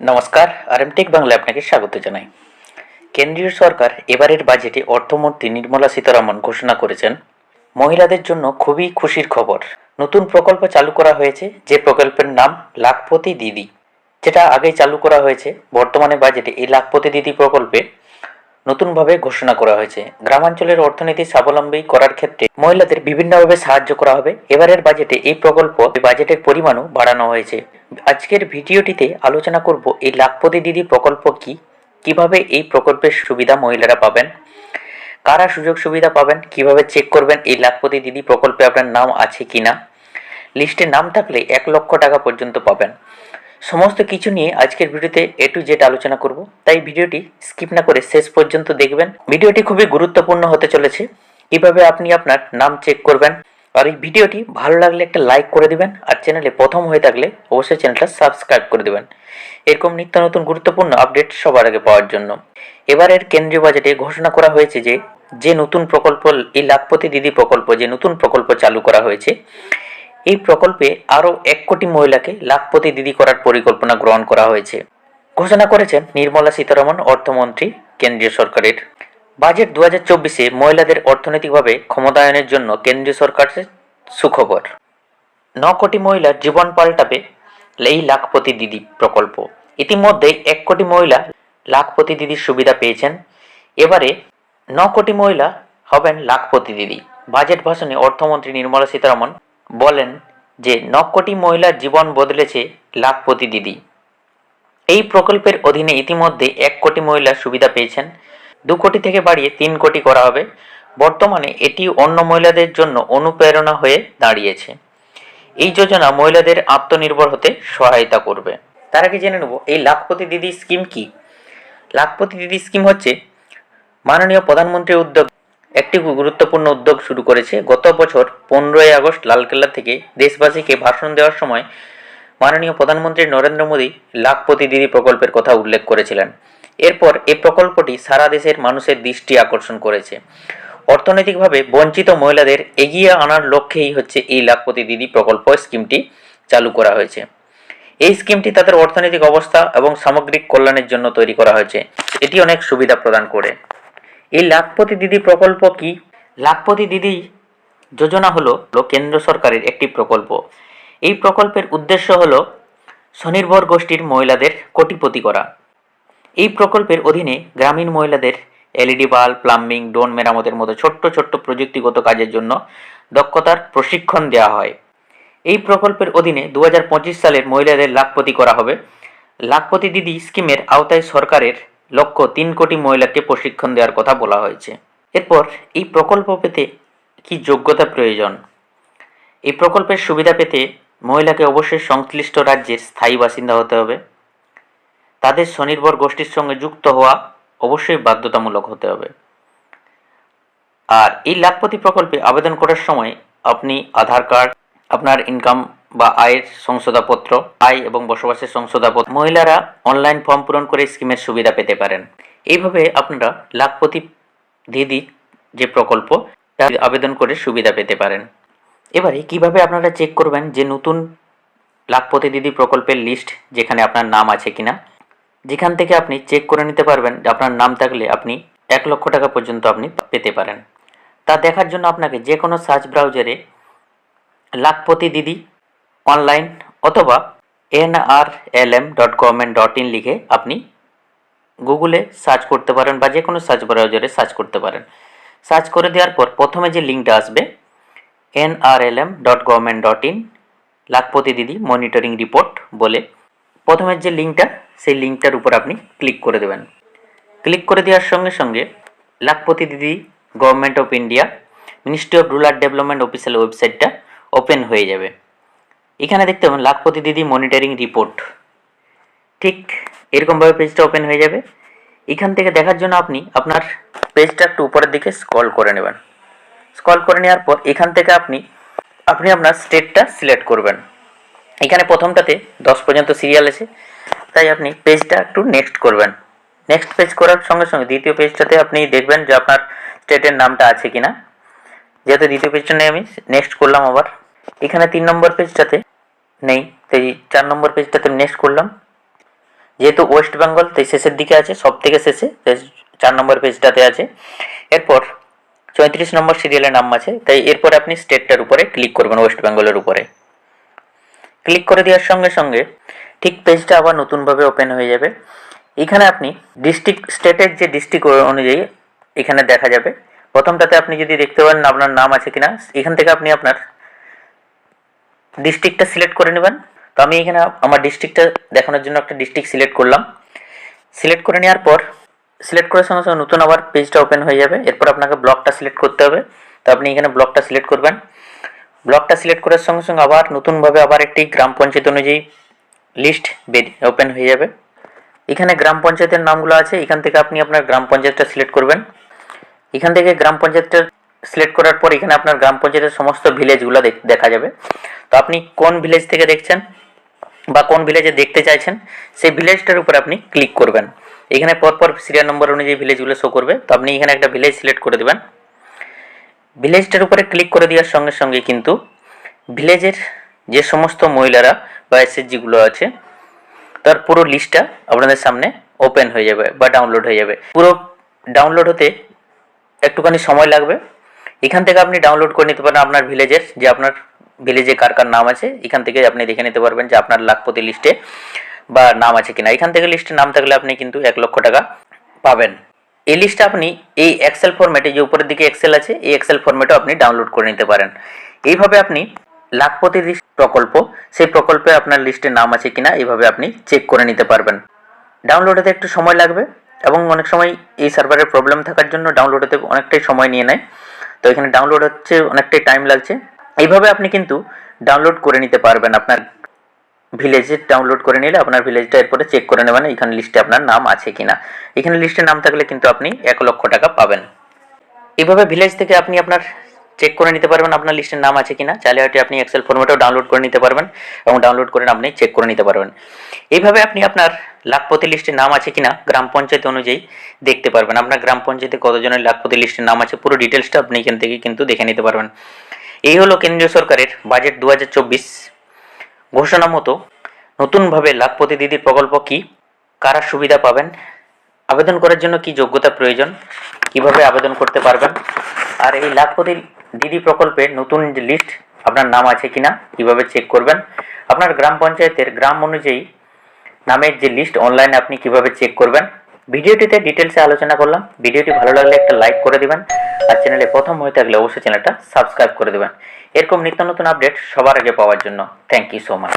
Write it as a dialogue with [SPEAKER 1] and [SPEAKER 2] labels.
[SPEAKER 1] নমস্কার আর আরএমটেক বাংলা আপনাকে স্বাগত জানাই। কেন্দ্রীয় সরকার এবারের বাজেটে অর্থমন্ত্রী নির্মলা সীতারামন ঘোষণা করেছেন। মহিলাদের জন্য খুবই খুশির খবর। নতুন প্রকল্প চালু করা হয়েছে, যে প্রকল্পের নাম লাখপতি দিদি, যেটা আগেই চালু করা হয়েছে। বর্তমানে বাজেটে এই লাখপতি দিদি প্রকল্পে নতুনভাবে ঘোষণা করা হয়েছে। গ্রামাঞ্চলের অর্থনীতি স্বাবলম্বী করার ক্ষেত্রে মহিলাদের বিভিন্নভাবে সাহায্য করা হবে। এবারের বাজেটে এই প্রকল্প বাজেটের পরিমাণও বাড়ানো হয়েছে। আজকের ভিডিওটিতে আলোচনা করব এই লাখপতি দিদি প্রকল্প কি? কীভাবে এই প্রকল্পের সুবিধা মহিলারা পাবেন? কারা সুযোগ সুবিধা পাবেন? কীভাবে চেক করবেন এই লাখপতি দিদি প্রকল্পে আপনার নাম আছে কিনা? লিস্টে নাম থাকলে এক লক্ষ টাকা পর্যন্ত পাবেন। সমস্ত কিছু নিয়ে আজকের ভিডিওতে এ টু জেড আলোচনা করব। তাই ভিডিওটি স্কিপ না করে শেষ পর্যন্ত দেখবেন। ভিডিওটি খুবই গুরুত্বপূর্ণ হতে চলেছে। কীভাবে আপনি আপনার নাম চেক করবেন? আর এই ভিডিওটি ভালো লাগলে একটা লাইক করে দিবেন, আর চ্যানেলে প্রথম হয়ে থাকলে অবশ্যই চ্যানেলটা সাবস্ক্রাইব করে দিবেন। এরকম নিত্য নতুন গুরুত্বপূর্ণ আপডেট সবার আগে পাওয়ার জন্য। এবারের কেন্দ্রীয় বাজেটে ঘোষণা করা হয়েছে যে যে নতুন প্রকল্প, এই লাখপতি দিদি প্রকল্প, যে নতুন প্রকল্প চালু করা হয়েছে, এই প্রকল্পে আরও এক কোটি মহিলাকে লাখপতি দিদি করার পরিকল্পনা গ্রহণ করা হয়েছে। ঘোষণা করেছেন নির্মলা সীতারমন, অর্থমন্ত্রী, কেন্দ্রীয় সরকারের। বাজেট দু হাজার চব্বিশে মহিলাদের অর্থনৈতিকভাবে ক্ষমতায়নের জন্য কেন্দ্রীয় সরকারের সুখবর। ন কোটি মহিলার জীবন পাল্টাবে এই লাখপতি দিদি প্রকল্প। ইতিমধ্যে এক কোটি মহিলা লাখপতি দিদির সুবিধা পেয়েছেন। এবারে ন কোটি মহিলা হবেন লাখপতি দিদি। বাজেট ভাষণে অর্থমন্ত্রী নির্মলা সীতারামন বলেন যে ন কোটি মহিলার জীবন বদলেছে লাখপতি দিদি। এই প্রকল্পের অধীনে ইতিমধ্যে এক কোটি মহিলা সুবিধা পেয়েছেন। দু কোটি থেকে বাড়িয়ে তিন কোটি করা হবে। বর্তমানে এটি অন্য মহিলাদের জন্য অনুপ্রেরণা হয়ে দাঁড়িয়েছে। এই যোজনা মহিলাদের আত্মনির্ভর হতে সহায়তা করবে। তার আগে জেনে নেব, এই লাখপতি দিদি স্কিম কি? লাখপতি দিদি স্কিম হচ্ছে মাননীয় প্রধানমন্ত্রীর উদ্যোগ, একটি গুরুত্বপূর্ণ উদ্যোগ শুরু করেছে। গত বছর পনেরোই আগস্ট লালকেল্লা থেকে দেশবাসীকে ভাষণ দেওয়ার সময় মাননীয় প্রধানমন্ত্রী নরেন্দ্র মোদী লাখপতি দিদি প্রকল্পের কথা উল্লেখ করেছিলেন। এরপর এই প্রকল্পটি সারা দেশের মানুষের দৃষ্টি আকর্ষণ করেছে। অর্থনৈতিকভাবে বঞ্চিত মহিলাদের এগিয়ে আনার লক্ষ্যেই হচ্ছে এই লাখপতি দিদি প্রকল্প স্কিমটি চালু করা হয়েছে। এই স্কিমটি তাদের অর্থনৈতিক অবস্থা এবং সামগ্রিক কল্যাণের জন্য তৈরি করা হয়েছে। এটি অনেক সুবিধা প্রদান করে। এই লাখপতি দিদি প্রকল্প কি? লাখপতি দিদি যোজনা হলো কেন্দ্র সরকারের একটি প্রকল্প। এই প্রকল্পের উদ্দেশ্য হলো স্বনির্ভর গোষ্ঠীর মহিলাদের কোটিপতি করা। এই প্রকল্পের অধীনে গ্রামীণ মহিলাদের এলইডি বাল্ব, প্লাম্বিং ডোন মেরামতের মতো ছোট্ট ছোট্ট প্রযুক্তিগত কাজের জন্য দক্ষতার প্রশিক্ষণ দেওয়া হয়। এই প্রকল্পের অধীনে দু হাজার পঁচিশ সালের মহিলাদের লাখপতি করা হবে। লাখপতি দিদি স্কিমের আওতায় সরকারের লক্ষ্য তিন কোটি মহিলাকে প্রশিক্ষণ দেওয়ার কথা বলা হয়েছে। এরপর এই প্রকল্প পেতে কি যোগ্যতা প্রয়োজন? এই প্রকল্পের সুবিধা পেতে মহিলাকে অবশ্যই সংশ্লিষ্ট রাজ্যের স্থায়ী বাসিন্দা হতে হবে। তাদের স্বনির্ভর গোষ্ঠীর সঙ্গে যুক্ত হওয়া অবশ্যই বাধ্যতামূলক হতে হবে। আর এই লাখপতি প্রকল্পে আবেদন করার সময় আপনি আধার কার্ড, আপনার ইনকাম বা আয়ের সংশোধনপত্র, আয় এবং বসবাসের সংশোধনপত্র, মহিলারা অনলাইন ফর্ম পূরণ করে স্কিমের সুবিধা পেতে পারেন। এইভাবে আপনারা লাখপতি দিদি যে প্রকল্প তার আবেদন করে সুবিধা পেতে পারেন। এবারে কীভাবে আপনারা চেক করবেন যে নতুন লাখপতি দিদি প্রকল্পের লিস্ট যেখানে আপনার নাম আছে কিনা? যেখান থেকে আপনি চেক করে নিতে পারবেন যে আপনার নাম থাকলে আপনি এক লক্ষ টাকা পর্যন্ত আপনি পেতে পারেন। তা দেখার জন্য আপনাকে যে কোনো সার্চ ব্রাউজারে লাখপতি দিদি অনলাইন অথবা N R L M dot government dot in লিখে আপনি গুগলে সার্চ করতে পারেন বা যে কোনো সার্চ ব্রাউজারে সার্চ করতে পারেন। সার্চ করে দেওয়ার পর প্রথমে যে লিঙ্কটা আসবে, N R L M dot government dot in, Lakhpati Didi monitoring report বলে। প্রথমের যে লিঙ্কটা, সেই লিঙ্কটার উপর আপনি ক্লিক করে দেবেন। ক্লিক করে দেওয়ার সঙ্গে সঙ্গে Lakhpati Didi government of India ministry of rural development official ওয়েবসাইটটা ওপেন হয়ে যাবে। এখানে দেখতে পাবেন লাখপতি দিদি মনিটরিং রিপোর্ট ঠিক এরকমভাবে পেজটা ওপেন হয়ে যাবে। এখান থেকে দেখার জন্য আপনি আপনার পেজটা একটু উপরের দিকে স্ক্রল করে নেবেন। স্ক্রল করে নেওয়ার পর এখান থেকে আপনি আপনি আপনার স্টেটটা সিলেক্ট করবেন। এখানে প্রথমটাতে দশ পর্যন্ত সিরিয়াল আছে। তাই আপনি পেজটা একটু নেক্সট করবেন। নেক্সট পেজ করার সঙ্গে সঙ্গে দ্বিতীয় পেজটাতে আপনি দেখবেন যে আপনার স্টেটের নামটা আছে কিনা। যেহেতু দ্বিতীয় পেজটা নিয়ে আমি নেক্সট করলাম আবার। এখানে তিন নম্বর পেজটাতে নেই, তাই চার নম্বর পেজটাতে নেক্সট করলাম। যেহেতু ওয়েস্ট বেঙ্গল তাই শেষের দিকে আছে সব থেকে শেষে চার নম্বর পেজটাতে আছে। এরপর চৌত্রিশ নম্বর সিরিয়ালের নাম আছে, তাই এরপর আপনি স্টেটটার উপরে ক্লিক করবেন ওয়েস্ট বেঙ্গলের উপরে। ক্লিক করে দেওয়ার সঙ্গে সঙ্গে ঠিক পেজটা আবার নতুনভাবে ওপেন হয়ে যাবে। এখানে আপনি ডিস্ট্রিক্ট স্টেটের যে ডিস্ট্রিক্ট অনুযায়ী এখানে দেখা যাবে। প্রথমটাতে আপনি যদি দেখতে পারেন আপনার নাম আছে কিনা, এখান থেকে আপনি আপনার ডিস্ট্রিক্টটা সিলেক্ট করে নেবেন। তো আমি এখানে আমার ডিস্ট্রিক্টটা দেখানোর জন্য একটা ডিস্ট্রিক্ট সিলেক্ট করলাম। সিলেক্ট করে নেওয়ার পর সিলেক্ট করার সঙ্গে সঙ্গে নতুন আবার পেজটা ওপেন হয়ে যাবে। এরপর আপনাকে ব্লকটা সিলেক্ট করতে হবে। তো আপনি এখানে ব্লকটা সিলেক্ট করবেন। ব্লকটা সিলেক্ট করার সঙ্গে সঙ্গে আবার নতুনভাবে আবার একটি গ্রাম পঞ্চায়েত অনুযায়ী লিস্ট ওপেন হয়ে যাবে। এখানে গ্রাম পঞ্চায়েতের নামগুলো আছে, এখান থেকে আপনি আপনার গ্রাম পঞ্চায়েতটা সিলেক্ট করবেন। এখান থেকে গ্রাম পঞ্চায়েতটা সিলেক্ট করার পর এখানে আপনার গ্রাম পঞ্চায়েতের সমস্ত ভিলেজগুলো দেখা যাবে। তো আপনি কোন ভিলেজ থেকে দেখছেন বা কোন ভিলেজে দেখতে চাইছেন, সেই ভিলেজটার উপর আপনি ক্লিক করবেন। এখানে পরপর সিরিয়াল নম্বর অনুযায়ী ভিলেজগুলো শো করবে। তো আপনি এখানে একটা ভিলেজ সিলেক্ট করে দেবেন। ভিলেজটার উপরে ক্লিক করে দেওয়ার সঙ্গে সঙ্গে কিন্তু ভিলেজের যে সমস্ত মহিলারা বা এসএসজিগুলো আছে, তার পুরো লিস্টটা আপনাদের সামনে ওপেন হয়ে যাবে বা ডাউনলোড হয়ে যাবে। পুরো ডাউনলোড হতে একটুখানি সময় লাগবে। এখান থেকে আপনি ডাউনলোড করে নিতে পারেন আপনার ভিলেজের যে আপনার ভিলেজে কার কার নাম আছে, এখান থেকে আপনি দেখে নিতে পারবেন যে আপনার লাখপতি লিস্টে বা নাম আছে কিনা। এখান থেকে লিস্টে নাম থাকলে আপনি কিন্তু এক লক্ষ টাকা পাবেন। এই লিস্টটা আপনি এই এক্সেল ফরম্যাটে যে উপরের দিকে এক্সেল আছে, এই এক্সেল ফরম্যাটেও আপনি ডাউনলোড করে নিতে পারেন। এইভাবে আপনি লাখপতি প্রকল্প, সেই প্রকল্পে আপনার লিস্টে নাম আছে কিনা, এইভাবে আপনি চেক করে নিতে পারবেন। ডাউনলোড হতে একটু সময় লাগবে এবং অনেক সময় এই সার্ভারের প্রবলেম থাকার জন্য ডাউনলোড হতে অনেকটাই সময় নিয়ে নেয়। তো এখানে ডাউনলোড হচ্ছে, অনেকটাই টাইম লাগছে। এইভাবে আপনি কিন্তু ডাউনলোড করে নিতে পারবেন আপনার ভিলেজে ডাউনলোড করে নিলে আপনার ভিলেজটা এরপরে চেক করে নেবেন এখানে লিস্টে আপনার নাম আছে কিনা। এখানে লিস্টে নাম থাকলে কিন্তু আপনি এক লক্ষ টাকা পাবেন। এইভাবে ভিলেজ থেকে আপনি আপনার চেক করে নিতে পারবেন আপনার লিস্টের নাম আছে কিনা। চাইলে হয়তো আপনি এক্সেল ফর্মেটেও ডাউনলোড করে নিতে পারবেন এবং ডাউনলোড করে আপনি চেক করে নিতে পারবেন। এইভাবে আপনি আপনার লাখপতি লিস্টের নাম আছে কিনা গ্রাম পঞ্চায়েত অনুযায়ী দেখতে পারবেন। আপনার গ্রাম পঞ্চায়েতে কতজনের লাখপতি লিস্টের নাম আছে পুরো ডিটেলসটা আপনি এখান থেকে কিন্তু দেখে নিতে পারবেন। এই হলো কেন্দ্রীয় সরকারের বাজেট দু হাজার চব্বিশ ঘোষণা মতো নতুনভাবে লাখপতি দিদি প্রকল্প কি? কারা সুবিধা পাবেন? আবেদন করার জন্য কি যোগ্যতা প্রয়োজন? কীভাবে আবেদন করতে পারবেন? আর এই লাখপতি দিদি প্রকল্পে নতুন যে লিস্ট আপনার নাম আছে কিনা, কীভাবে চেক করবেন? আপনার গ্রাম পঞ্চায়েতের গ্রাম অনুযায়ী নামের যে লিস্ট অনলাইনে আপনি কীভাবে চেক করবেন? ভিডিওটিতে ডিটেলসে আলোচনা করলাম। ভিডিওটি ভালো লাগলে একটা লাইক করে দেবেন। আর চ্যানেলে প্রথম হয়ে থাকলে অবশ্যই চ্যানেলটা সাবস্ক্রাইব করে দেবেন। এরকম নিত্য নতুন আপডেট সবার আগে পাওয়ার জন্য। Thank you so much